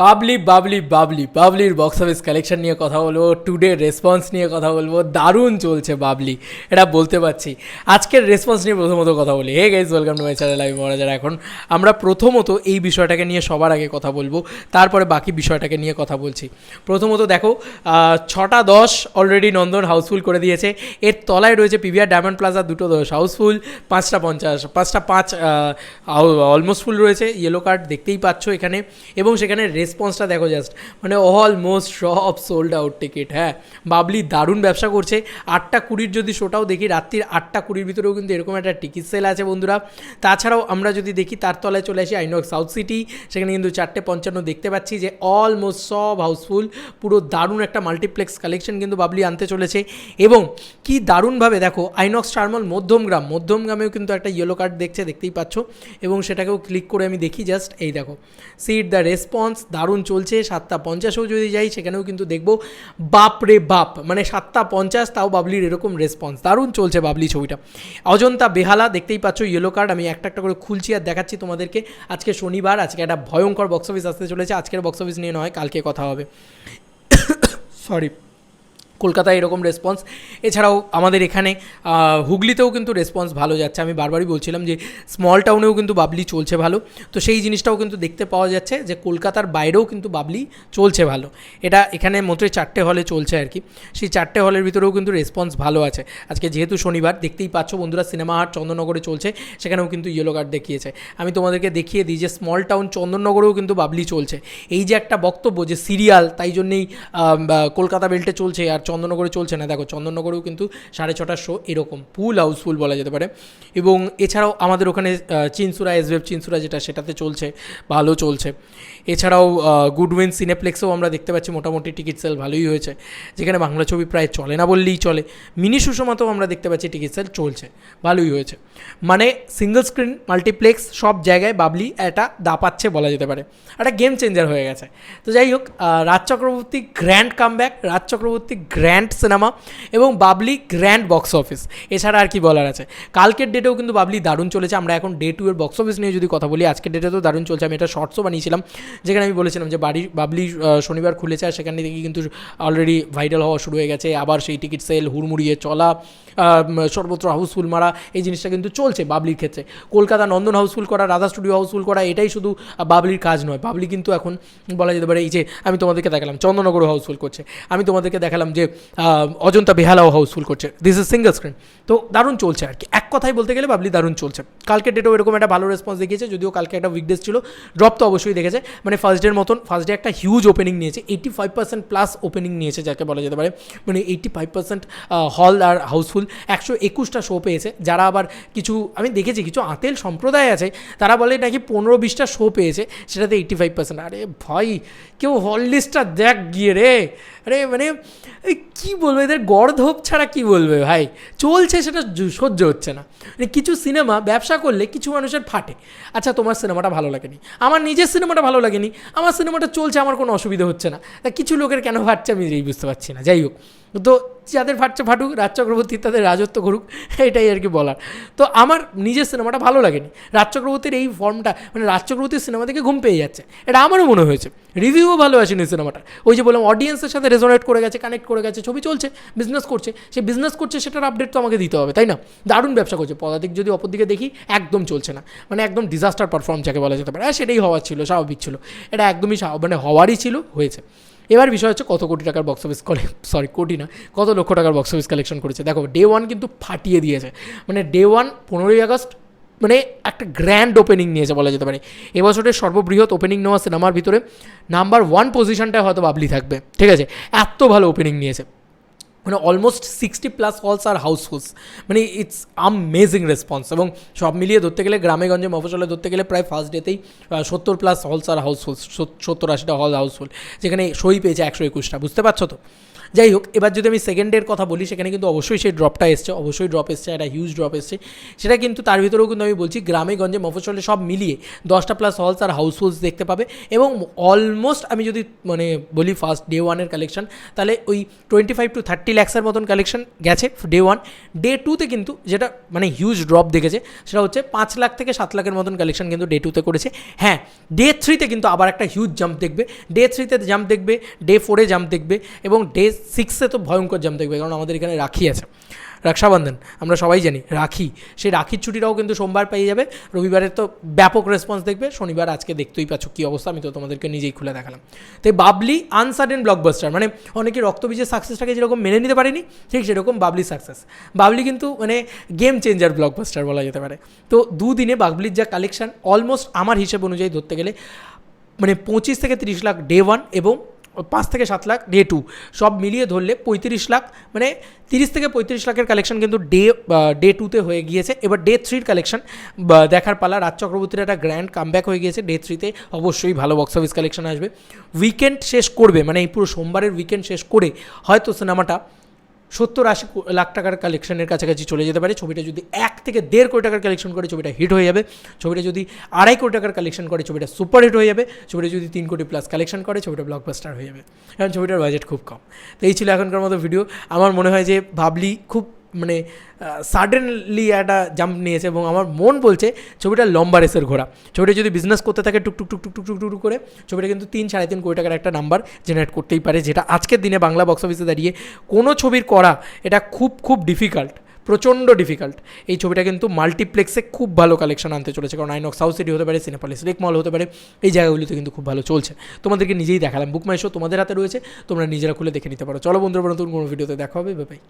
বাবলি বাবলি বাবলি। বাবলির box office collection নিয়ে কথা বলব টুডে রেসপন্স নিয়ে কথা বলব। দারুণ চলছে বাবলি, এটা বলতে পারছি। আজকের রেসপন্স নিয়ে প্রথমত কথা বলি। Hey guys welcome to my channel আমি মহারাজার এখন আমরা প্রথমত এই বিষয়টাকে নিয়ে সবার আগে কথা বলব, তারপরে বাকি বিষয়টাকে নিয়ে কথা বলছি। প্রথমত দেখো ছটা দশ অলরেডি নন্দন হাউসফুল করে দিয়েছে। এর তলায় রয়েছে পিভিআর ডায়মন্ড প্লাজা দুটো দশ হাউসফুল পাঁচটা পঞ্চাশ, পাঁচটা পাঁচ অলমোস্ট ফুল রয়েছে। ইয়েলো কার্ড দেখতেই পাচ্ছ এখানে। এবং সেখানে রেসপন্সটা দেখো জাস্ট মানে অলমোস্ট সব সোল্ড আউট টিকিট হ্যাঁ। বাবলি দারুণ ব্যবসা করছে। আটটা কুড়ির যদি শোটাও দেখি, রাত্রির আটটা কুড়ির ভিতরেও কিন্তু এরকম একটা টিকিট সেল আছে বন্ধুরা। তাছাড়াও আমরা যদি দেখি, তার তলায় চলে আসি আইনক সাউথ সিটি সেখানে কিন্তু চারটে পঞ্চান্ন দেখতে পাচ্ছি যে অলমোস্ট সব হাউসফুল পুরো দারুণ একটা মাল্টিপ্লেক্স কালেকশন কিন্তু বাবলি আনতে চলেছে। এবং কি দারুণভাবে দেখো আইনক্স টার্মল মধ্যমগ্রাম, মধ্যমগ্রামেও কিন্তু একটা ইয়েলো কার্ড দেখছে, দেখতেই পাচ্ছ। এবং সেটাকেও ক্লিক করে আমি দেখি জাস্ট এই দেখো। সিট দ্য রেসপন্স দারুণ চলছে, সাতটা পঞ্চাশেও যদি যাই সেখানেও কিন্তু দেখব বাপ রে বাপ মানে সাতটা পঞ্চাশ তাও বাবলির এরকম রেসপন্স দারুণ চলছে বাবলি ছবিটা। অজন্তা বেহালা, দেখতেই পাচ্ছ ইয়েলো কার্ড আমি একটা একটা করে খুলছি আর দেখাচ্ছি তোমাদেরকে। আজকে শনিবার, আজকে একটা ভয়ঙ্কর বক্স অফিস আসতে চলেছে। আজকের বক্স অফিস নিয়ে নয়, কালকে কথা হবে। সরি কলকাতায় এরকম রেসপন্স এছাড়াও আমাদের এখানে হুগলিতেও কিন্তু রেসপন্স ভালো যাচ্ছে। আমি বারবারই বলছিলাম যে স্মল টাউনেও কিন্তু বাবলি চলছে ভালো। তো সেই জিনিসটাও কিন্তু দেখতে পাওয়া যাচ্ছে যে, কলকাতার বাইরেও কিন্তু বাবলি চলছে ভালো। এটা এখানে মোটে চারটে হলে চলছে আর কি। সেই চারটে হলের ভিতরেও কিন্তু রেসপন্স ভালো আছে। আজকে যেহেতু শনিবার, দেখতেই পাচ্ছ বন্ধুরা সিনেমা হাট চন্দননগরে চলছে। সেখানেও কিন্তু ইয়েলো কার্ড দেখিয়েছে। আমি তোমাদেরকে দেখিয়ে দিই যে স্মল টাউন চন্দননগরেও কিন্তু বাবলি চলছে। এই যে একটা বক্তব্য যে সিরিয়াল তাই জন্যেই কলকাতা বেল্টে চলছে আর চন্দননগরে চলছে না। দেখো, চন্দননগরেও কিন্তু সাড়ে ছটার শো এরকম ফুল হাউসফুল বলা যেতে পারে। এবং এছাড়াও আমাদের ওখানে চিনসুরা এসবেব চিনসুরা যেটা, সেটাতে চলছে, ভালো চলছে। এছাড়াও গুডউইন সিনেপ্লেক্সেও আমরা দেখতে পাচ্ছি, মোটামুটি টিকিট সেল ভালোই হয়েছে, যেখানে বাংলা ছবি প্রায় চলে না বললেই চলে। মিনি সুষমাতেও আমরা দেখতে পাচ্ছি টিকিট সেল চলছে, ভালোই হয়েছে। মানে সিঙ্গল স্ক্রিন মাল্টিপ্লেক্স সব জায়গায় বাবলি এটা দাপাচ্ছে বলা যেতে পারে। একটা গেম চেঞ্জার হয়ে গেছে। তো যাই হোক Raj Chakraborty grand comeback Raj Chakraborty grand cinema এবং বাবলি গ্র্যান্ড বক্স অফিস। এছাড়া আর কি বলার আছে? কালকের ডেটেও কিন্তু বাবলি দারুণ চলেছে। আমরা এখন ডে টু এর বক্স অফিস নিয়ে যদি কথা বলি, আজকের ডেটে তো দারুণ চলছে। আমি এটা শর্টসও বানিয়েছিলাম, যেখানে আমি বলেছিলাম যে বাড়ি বাবলি শনিবার খুলেছে আর সেখানে থেকে কিন্তু অলরেডি ভাইরাল হওয়া শুরু হয়ে গেছে। আবার সেই টিকিট সেল হুড়মুড়িয়ে চলা সর্বত্র হাউসফুল মারা, এই জিনিসটা কিন্তু চলছে বাবলির ক্ষেত্রে। কলকাতা নন্দন হাউসফুল করা, রাধা স্টুডিও হাউসফুল করা, এটাই শুধু বাবলির কাজ নয়। বাবলি কিন্তু এখন বলা যেতে পারে, এই যে আমি তোমাদেরকে দেখালাম চন্দননগরও হাউসফুল করছে। আমি তোমাদেরকে দেখালাম যে আহ, অজন্তা বেহালাও হাউসফুল করছে। দিস ইজ সিঙ্গল স্ক্রিন তো দারুণ চলছে আর কি। এক কথায় বলতে গেলে বাবলি দারুণ চলছে। কালকে ডেটেও এরকম একটা ভালো রেসপন্স দেখিয়েছে যদিও কালকে একটা উইকডেজ ছিল। ড্রপ তো অবশ্যই দেখেছে। মানে ফার্স্ট ডের মতন ফার্স্ট ডে একটা হিউজ ওপেনিং নিয়েছে। Eighty five percent plus opening নিয়েছে যাকে বলা যেতে পারে। মানে এইটি ফাইভ পার্সেন্ট হল আর হাউসফুল একশো একুশটা শো পেয়েছে। যারা আবার কিছু আমি দেখেছি কিছু আতেল সম্প্রদায় আছে তারা বলে নাকি পনেরো বিশটা শো পেয়েছে সেটাতে এইটি ফাইভ পার্সেন্ট আরে ভাই কেউ হল লিস্টটা দেখ গিয়ে রে। আরে মানে এই কী বলবে, এদের গড়ধোপ ছাড়া কি বলবে ভাই? চলছে সেটা সহ্য হচ্ছে না। মানে কিছু সিনেমা ব্যবসা করলে কিছু মানুষের ফাটে। আচ্ছা তোমার সিনেমাটা ভালো লাগেনি। আমার নিজের সিনেমাটা ভালো লাগেনি। আমার সিনেমাটা চলছে, আমার কোনো অসুবিধা হচ্ছে না। তা কিছু লোকের কেন ফাটছে আমি এই বুঝতে পারছি না। যাই হোক। তো যাদের ফাটছে ফাটুক, রাজ চক্রবর্তী তাদের রাজত্ব করুক, এটাই আর কি বলার। তো আমার নিজের সিনেমাটা ভালো লাগেনি। রাজ চক্রবর্তীর এই ফর্মটা মানে রাজ চক্রবর্তীর সিনেমা থেকে ঘুম পেয়ে যাচ্ছে। এটা আমারও মনে হয়েছে। রিভিউও ভালো আসেনি সিনেমাটা। ওই যে বললাম অডিয়েন্সের সাথে রেজোনেট করে গেছে কানেক্ট করে গেছে, ছবি চলছে বিজনেস করছে। সে বিজনেস করছে, সেটার আপডেট তো আমাকে দিতে হবে, তাই না? দারুণ ব্যবসা করছে। পদাতিক যদি অপরদিকে দেখি, একদম চলছে না। মানে একদম ডিজাস্টার পারফর্ম যাকে বলা যেতে পারে। হ্যাঁ সেটাই হওয়ার ছিল, স্বাভাবিক ছিল। এটা একদমই মানে হওয়ারই ছিল, হয়েছে। এবার বিষয় হচ্ছে কত কোটি টাকার বক্স অফিস কলে সরি কোটি না, কত লক্ষ টাকার বক্স অফিস কালেকশন করেছে? দেখো ডে ওয়ান কিন্তু ফাটিয়ে দিয়েছে। মানে ডে ওয়ান পনেরোই আগস্ট মানে একটা গ্র্যান্ড ওপেনিং নিয়েছে বলা যেতে পারে। এবছরের সর্ববৃহৎ ওপেনিং নেওয়া সিনেমার ভিতরে নাম্বার ওয়ান পজিশনটায় হয়তো বাবলি থাকবে। ঠিক আছে? এত ভালো ওপেনিং নিয়েছে। মানে অলমোস্ট সিক্সটি প্লাস হলস আর হাউসফুলস মানে ইটস আমেজিং রেসপন্স এবং সব মিলিয়ে ধরতে গেলে গ্রামে, গঞ্জে মফসলে ধরতে গেলে প্রায় ফার্স্ট ডেতেই সত্তর প্লাস হলস আর হাউসফুল সত্তর, আশিটা হল হাউসফুল যেখানে সই পেয়েছে একশো একুশটা, বুঝতে পারছ তো? যাই হোক, এবার যদি আমি সেকেন্ডের কথা বলি, সেখানে কিন্তু অবশ্যই সেই ড্রপটা এসছে, অবশ্যই ড্রপ এসছে, একটা হিউজ ড্রপ এসছে। সেটা কিন্তু তার ভিতরেও কিন্তু আমি বলছি, গ্রামে, গঞ্জে মফসলে সব মিলিয়ে দশটা প্লাস হলস আর হাউসফুলস দেখতে পাবে। এবং অলমোস্ট আমি যদি মানে বলি ফার্স্ট ডে ওয়ানের কালেকশন তাহলে ওই টোয়েন্টি ফাইভ টু থার্টি ল্যাক্সের মতন কালেকশন গেছে ডে ওয়ান ডে টুতে কিন্তু যেটা মানে হিউজ ড্রপ দেখেছে, সেটা হচ্ছে পাঁচ লাখ থেকে সাত লাখের মতন কালেকশন কিন্তু ডে টুতে করেছে। হ্যাঁ ডে থ্রিতে কিন্তু আবার একটা হিউজ জাম্প দেখবে। ডে থ্রিতে জাম্প দেখবে ডে ফোরে জাম্প দেখবে এবং ডে সিক্সে তো ভয়ঙ্কর জাম্প দেখবে কারণ আমাদের এখানে রাখি আছে। রক্ষাবন্ধন, আমরা সবাই জানি, রাখি। সেই রাখির ছুটিটাও কিন্তু সোমবার পেয়ে যাবে। রবিবারে তো ব্যাপক রেসপন্স দেখবে, শনিবার আজকে দেখতেই পাচ্ছ কী অবস্থা, আমি তো তোমাদেরকে নিজেই খুলে দেখালাম। তো বাবলি আনসার্টেন ব্লকবাস্টার মানে অনেকে রক্তবীজের সাকসেসটাকে যেরকম মেনে নিতে পারেনি, ঠিক সেরকম বাবলি সাকসেস বাবলি কিন্তু মানে গেম চেঞ্জার ব্লকবাস্টার বলা যেতে পারে। তো দুদিনে বাবলির যা কালেকশন অলমোস্ট আমার হিসেব অনুযায়ী ধরতে গেলে মানে পঁচিশ থেকে তিরিশ লাখ ডে ওয়ান এবং পাঁচ থেকে সাত লাখ ডে টু সব মিলিয়ে ধরলে পঁয়ত্রিশ লাখ মানে তিরিশ থেকে পঁয়ত্রিশ লাখের কালেকশন কিন্তু ডে ডে টুতে হয়ে গিয়েছে। এবার ডে থ্রির কালেকশন দেখার পালা, রাজ চক্রবর্তীর একটা গ্র্যান্ড কামব্যাক হয়ে গিয়েছে ডে থ্রিতে অবশ্যই ভালো বক্স অফিস কালেকশন আসবে। উইকেন্ড শেষ করবে মানে এই পুরো সোমবারের উইকেন্ড শেষ করে হয়তো সিনেমাটা সত্তর আশি লাখ টাকার কালেকশনের কাছাকাছি চলে যেতে পারে। ছবিটা যদি এক থেকে দেড় কোটি টাকার কালেকশন করে, ছবিটা হিট হয়ে যাবে। ছবিটা যদি আড়াই কোটি টাকার কালেকশন করে, ছবিটা সুপার হিট হয়ে যাবে। ছবিটা যদি তিন কোটি প্লাস কালেকশন করে, ছবিটা ব্লকবাস্টার হয়ে যাবে। কারণ ছবিটার বাজেট খুব কম। তো এই ছিল এখনকার মতো ভিডিও আমার মনে হয় যে ভাবলি খুব মানে সাডেনলি একটা জাম্প নিয়েছে এবং আমার মন বলছে ছবিটা লম্বা রেসের ঘোরা ছবিটা যদি বিজনেস করতে থাকে, টুক টুক টুক টুক টুক টুক করে, ছবিটা কিন্তু তিন সাড়ে তিন কোটি টাকার একটা নাম্বার জেনারেট করতেই পারে, যেটা আজকের দিনে বাংলা বক্স অফিসে দাঁড়িয়ে কোনো ছবির করা এটা খুব খুব ডিফিকাল্ট প্রচণ্ড ডিফিকাল্ট এই ছবিটা কিন্তু মাল্টিপ্লেক্সে খুব ভালো কালেকশন আনতে চলেছে, কারণ আইনক সাউথ সিটি হতে পারে সিনেপালিস লেক মল হতে পারে, এই জায়গাগুলিতে কিন্তু খুব ভালো চলছে। তোমাদেরকে নিজেই দেখালাম বুক মাইশো তোমাদের হাতে রয়েছে, তোমরা নিজেরা খুলে দেখে নিতে পারো। চলো বন্ধুরা, নতুন কোনো ভিডিওতে দেখা হবে বাই